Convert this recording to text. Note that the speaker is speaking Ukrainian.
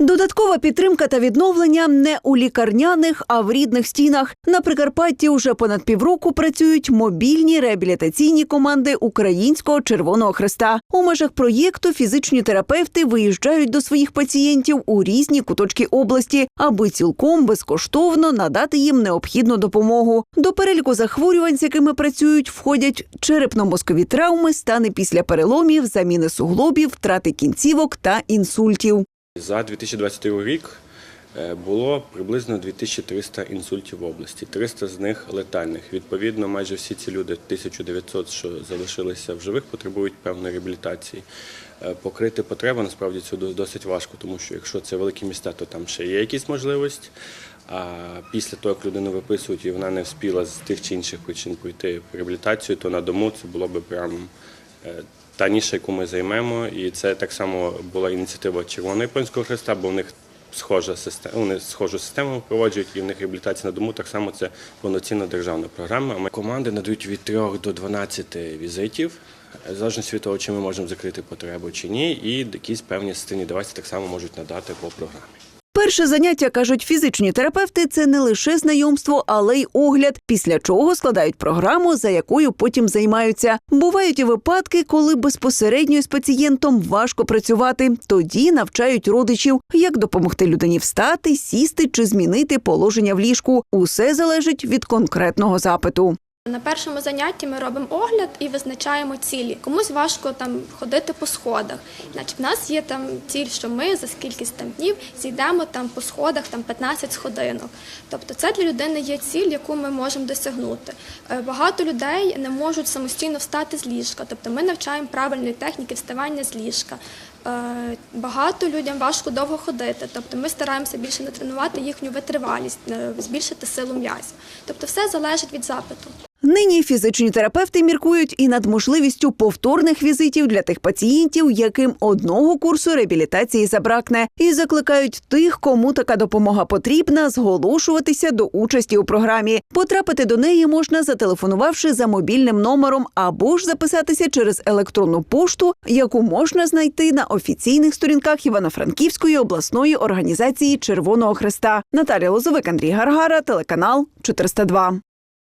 Додаткова підтримка та відновлення не у лікарняних, а в рідних стінах. На Прикарпатті уже понад півроку працюють мобільні реабілітаційні команди Українського Червоного Хреста. У межах проєкту фізичні терапевти виїжджають до своїх пацієнтів у різні куточки області, аби цілком безкоштовно надати їм необхідну допомогу. До переліку захворювань, з якими працюють, входять черепно-мозкові травми, стани після переломів, заміни суглобів, втрати кінцівок та інсультів. За 2022 рік е, було приблизно 2300 інсультів в області, 300 з них летальних. Відповідно, майже всі ці люди, 1900, що залишилися в живих, потребують певної реабілітації. Е, Покрити потребу насправді це досить важко, тому що якщо це великі міста, то там ще є якісь можливості. А після того, як людину виписують і вона не вспіла з тих чи інших причин пройти реабілітацію, то на дому це було би прям та ніша, яку ми займемо. І це так само була ініціатива Червоного Японського Хреста, бо в них схожа система, вони схожу систему впроваджують, і в них реабілітація на дому так само це повноцінна державна програма. Ми команди надають від 3 до 12 візитів. в Залежності від того, чи ми можемо закрити потребу чи ні, і якісь певні системні девайси так само можуть надати по програмі. Перше заняття кажуть фізичні терапевти це не лише знайомство, але й огляд, після чого складають програму, за якою потім займаються. Бувають і випадки, коли безпосередньо з пацієнтом важко працювати. Тоді навчають родичів, як допомогти людині встати, сісти чи змінити положення в ліжку. Усе залежить від конкретного запиту. На першому занятті ми робимо огляд і визначаємо цілі. Комусь важко там ходити по сходах. Значить, в нас є там ціль, що ми за скількись там днів зійдемо там по сходах там 15 сходинок. Тобто це для людини є ціль, яку ми можемо досягнути. Е, Багато людей не можуть самостійно встати з ліжка. Тобто ми навчаємо правильної техніки вставання з ліжка. Е, Багато людям важко довго ходити. Тобто ми стараємося більше натренувати їхню витривалість, е, збільшити силу м'язів. Тобто все залежить від запиту. Нині фізичні терапевти міркують і над можливістю повторних візитів для тих пацієнтів, яким одного курсу реабілітації забракне, і закликають тих, кому така допомога потрібна, зголошуватися до участі у програмі. Потрапити до неї можна, зателефонувавши за мобільним номером, або ж записатися через електронну пошту, яку можна знайти на офіційних сторінках Івано-Франківської обласної організації Червоного Хреста. Наталія Лозовик, Андрій Гаргара, телеканал 402.